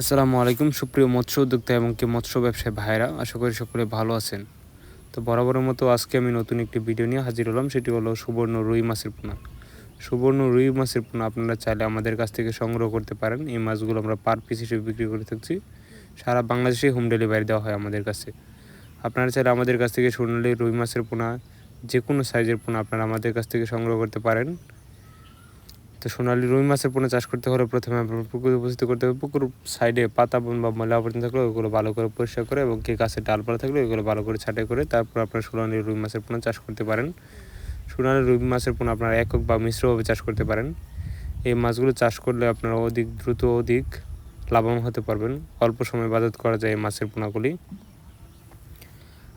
আসসালামু আলাইকুম, সুপ্রিয় মৎস্য উদ্যোক্তা এবং কি মৎস্য ব্যবসায়ী ভাইরা আশা করি সকলে ভালো আছেন। তো বরাবরের মতো আজকে আমি নতুন একটি ভিডিও নিয়ে হাজির হলাম, সেটি হলো সুবর্ণ রুই মাছের পোনা। সুবর্ণ রুই মাছের পোনা আপনারা চাইলে আমাদের কাছ থেকে সংগ্রহ করতে পারেন। এই মাছগুলো আমরা পার পিস হিসেবে বিক্রি করে থাকছি। সারা বাংলাদেশে হোম ডেলিভারি দেওয়া হয় আমাদের কাছে। আপনারা চাইলে আমাদের কাছ থেকে সোনালি রুই মাছের পোনা যে কোনো সাইজের পোনা আপনারা আমাদের কাছ থেকে সংগ্রহ করতে পারেন। তো সোনালি রুই মাছের পোনা চাষ করতে হলে প্রথমে আপনার পুকুরে উপস্থিত করতে হবে। পুকুর সাইডে পাতা, বন বা ময়লা আবর্জনা থাকলে ওগুলো ভালো করে পরিষ্কার করে এবং কি গাছের ডালপালা থাকলে ওগুলো ভালো করে ছাঁটাই করে তারপর আপনার সোনালি রুই মাছের পোনা চাষ করতে পারেন। সোনালি রুই মাছের পোনা আপনারা একক বা মিশ্রভাবে চাষ করতে পারেন। এই মাছগুলো চাষ করলে আপনারা অধিক দ্রুত অধিক লাভবান হতে পারবেন। অল্প সময় বাজার করা যায় এই মাছের পোনাগুলি।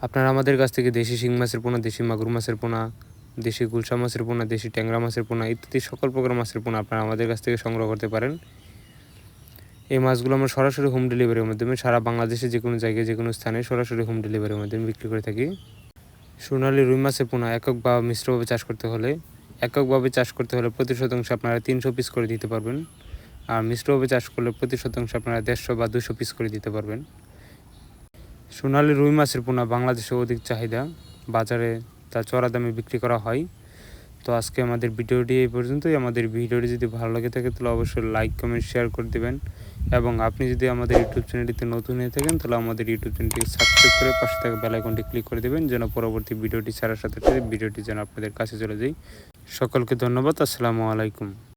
আপনারা আমাদের কাছ থেকে দেশি শিং মাছের পোনা, দেশি মাগুর মাছের পোনা দেশি গুলশা মাছের পোনা, দেশি ট্যাংরা মাছের পোনা ইত্যাদি সকল প্রকার মাছের পোনা আপনারা আমাদের কাছ থেকে সংগ্রহ করতে পারেন। এই মাছগুলো আমরা সরাসরি হোম ডেলিভারির মাধ্যমে সারা বাংলাদেশে যে কোনো জায়গায়, যে কোনো স্থানে সরাসরি হোম ডেলিভারির মাধ্যমে বিক্রি করে থাকি। সোনালি রুই মাছের পোনা একক বা মিশ্রভাবে চাষ করতে হলে, এককভাবে চাষ করতে হলে প্রতি শতাংশ আপনারা তিনশো পিস করে দিতে পারবেন। আর মিশ্রভাবে চাষ করলে প্রতি শতাংশ আপনারা দেড়শো বা দুশো পিস করে দিতে পারবেন। সোনালি রুই মাছের পোনা বাংলাদেশে অধিক চাহিদা। বাজারে তা চড়া দামে বিক্রি করা হয়। তো আজকে আমাদের ভিডিওটি এই পর্যন্তই। আমাদের ভিডিওটি যদি ভালো লাগে থাকে, তাহলে অবশ্যই লাইক কমেন্ট শেয়ার করে দেবেন। এবং আপনি যদি আমাদের ইউটিউব চ্যানেলটিতে নতুন হয়ে থাকেন, তাহলে আমাদের ইউটিউব চ্যানেলটিকে সাবস্ক্রাইব করে পাশে থাকা বেলাইকনটি ক্লিক করে দেবেন, যেন পরবর্তী ভিডিওটি ছাড়ার সাথে সাথে ভিডিওটি যেন আপনাদের কাছে চলে যায়। সকলকে ধন্যবাদ। আসসালামু আলাইকুম।